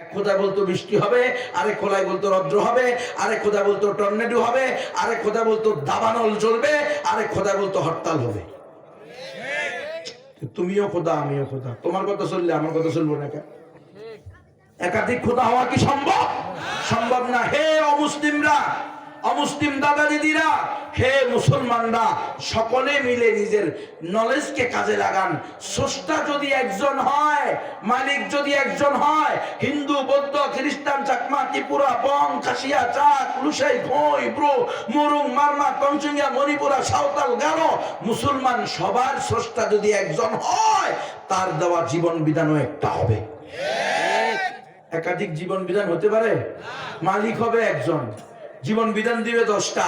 এক খোদায় বলতো বৃষ্টি হবে, আরেক খোলায় বলতো রদ্র হবে, আরেক খোদা বলতো টর্নেডো হবে, আরেক খোদা বলতো দাবানল চলবে আরেক খোদা বলতো হরতাল হবে। তুমিও খোদা, আমিও খোদা। তোমার কথা চললে আমার কথা চলবো না কেন? একাধিক খোদা হওয়া কি সম্ভব? সম্ভব না। হে অমুসলিমরা, অমুসলিম দাদা দিদিরা মুসলমানরা সকলে মিলে নিজের নলেজকে কাজে লাগান। স্রষ্টা যদি একজন হয়, মালিক যদি একজন হয়, হিন্দু, বৌদ্ধ, খ্রিস্টান, চাকমা, ত্রিপুরা, বং, খাসিয়া, চাক, লুসাই, খই, ব্রো, মুরুং মারমা কঞ্চুঙ্গিয়া মণিপুরা, সাঁওতাল, গারো, মুসলমান সবার স্রষ্টা যদি একজন হয়, তার দেওয়া জীবন বিধানও একটা হবে। একাধিক জীবন বিধান হতে পারে? মালিক হবে একজন। জীবন বিধান দিবে দশটা।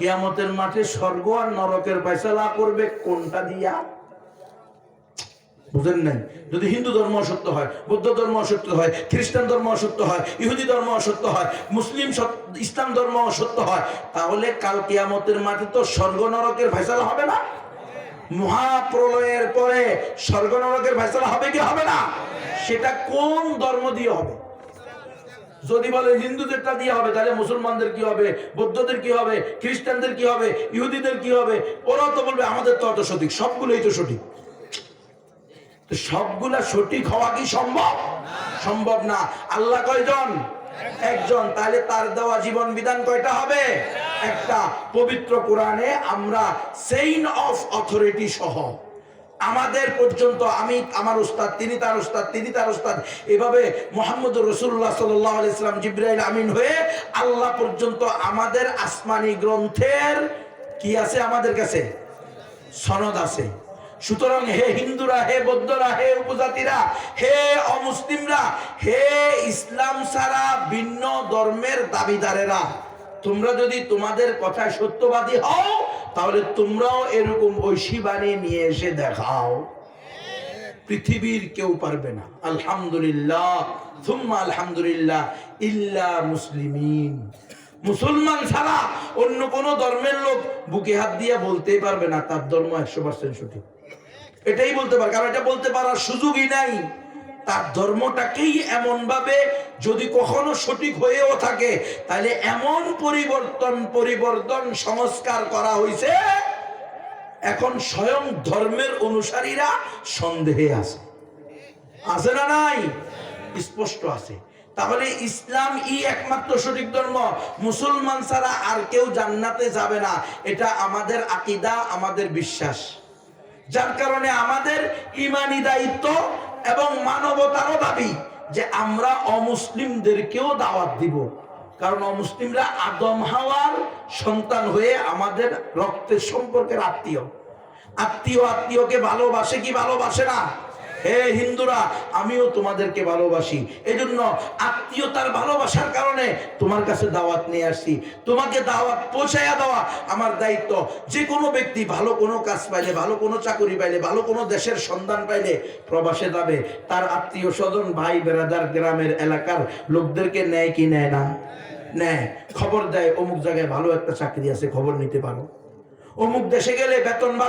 কেয়ামতের মাঠে স্বর্গ আর নরকের ফয়সালা করবে কোনটা দিয়া? বুঝেন নাই? যদি হিন্দু ধর্ম অসত্য হয়, বৌদ্ধ ধর্ম অসত্য হয়, খ্রিস্টান ধর্ম অসত্য হয়, ইহুদি ধর্ম অসত্য হয়, মুসলিম ইসলাম ধর্ম অসত্য হয়, তাহলে কাল কেয়ামতের মাঠে তো স্বর্গ নরকের ফয়সালা হবে না? মহাপ্রলয়ের পরে স্বর্গ নরকের ফয়সালা হবে কি হবে না? সেটা কোন ধর্ম দিয়ে হবে? যদি বলে হিন্দুদেরটা দিয়ে হবে, তাহলে মুসলমানদের কি হবে? বৌদ্ধদের কি হবে? খ্রিস্টানদের কি হবে? ইহুদিদের কি হবে? ওরাও তো বলবে, আমাদের তো অত সঠিক, সবগুলোই তো সঠিক। সবগুলা সঠিক হওয়া কি সম্ভব? সম্ভব না। আল্লাহ কয়জন? একজন। তাহলে তার দেওয়া জীবন বিধান কয়টা হবে? একটা, পবিত্র কোরআনে আমরা সেইন অফ অথরিটি সহ আমাদের পর্যন্ত আমি, আমার উস্তাদ, তিনি তার উস্তাদ, তিনি তার উস্তাদ। এভাবে মোহাম্মদ রসুল্লাহ সাল্লাহ ইসলাম জিব্রাইল আমিন হয়ে আল্লাহ পর্যন্ত আমাদের আসমানি গ্রন্থের কি আছে আমাদের কাছে? সনদ আছে। সুতরাং হে হিন্দুরা, হে বৌদ্ধরা, হে উপজাতিরা, হে অমুসলিমরা, হে ইসলাম ছাড়া ভিন্ন ধর্মের দাবিদারেরা, তোমরা যদি তোমাদের কথায় সত্যবাদী হও তাহলে তোমরাও এরকম ঐশী বানিয়ে নিয়ে এসে দেখাও। পৃথিবীর কেউ পারবে না। আলহামদুলিল্লাহ আলহামদুলিল্লাহ, ইল্লা মুসলিমিন। মুসলমান ছাড়া অন্য কোন ধর্মের লোক বুকে হাত দিয়ে বলতেই পারবে না, তার ধর্ম একশো পার্সেন্ট সঠিক। এটাই বলতে পারে, কারণ এটা বলতে পারার সুযোগই নাই। তার ধর্মটাকেই এমন ভাবে যদি কখনো সঠিক হয়েও থাকে, তাহলে এমন পরিবর্তন পরিবর্তন সংস্কার করা হয়েছে এখন স্বয়ং ধর্মের অনুসারীরা সন্দেহে আছে। আছে না নাই? স্পষ্ট আছে। তাহলে ইসলাম ই একমাত্র সঠিক ধর্ম। মুসলমান ছাড়া আর কেউ জান্নাতে যাবে না। এটা আমাদের আকিদা, আমাদের বিশ্বাস। যার কারণে আমাদের ইমানি দায়িত্ব এবং মানবতারও দাবি যে আমরা অমুসলিমদেরকেও দাওয়াত দিব। কারণ অমুসলিমরা আদম হাওয়ার সন্তান হয়ে আমাদের রক্তের সম্পর্কের আত্মীয়। আত্মীয় আত্মীয়কে ভালোবাসে কি ভালোবাসে না? হে হিন্দুরা, আমিও তোমাদেরকে ভালোবাসি। এজন্য আত্মীয়তার ভালোবাসার কারণে তোমার কাছে দাওয়াত নিয়ে আসছি। তোমাকে দাওয়াত পৌঁছাইয়া দেওয়া আমার দায়িত্ব। যে কোনো ব্যক্তি ভালো কোনো কাজ পাইলে, ভালো কোনো চাকরি পাইলে, ভালো কোনো দেশের সন্ধান পাইলে প্রবাসে যাবে। তার আত্মীয় স্বজন ভাই, বেড়াদার, গ্রামের এলাকার লোকদেরকে নেয় কি নেয় না? নেয়। খবর দেয়, অমুক জায়গায় ভালো একটা চাকরি আছে, খবর নিতে পারো। অমুক দেশে গেলে বেতন ভালো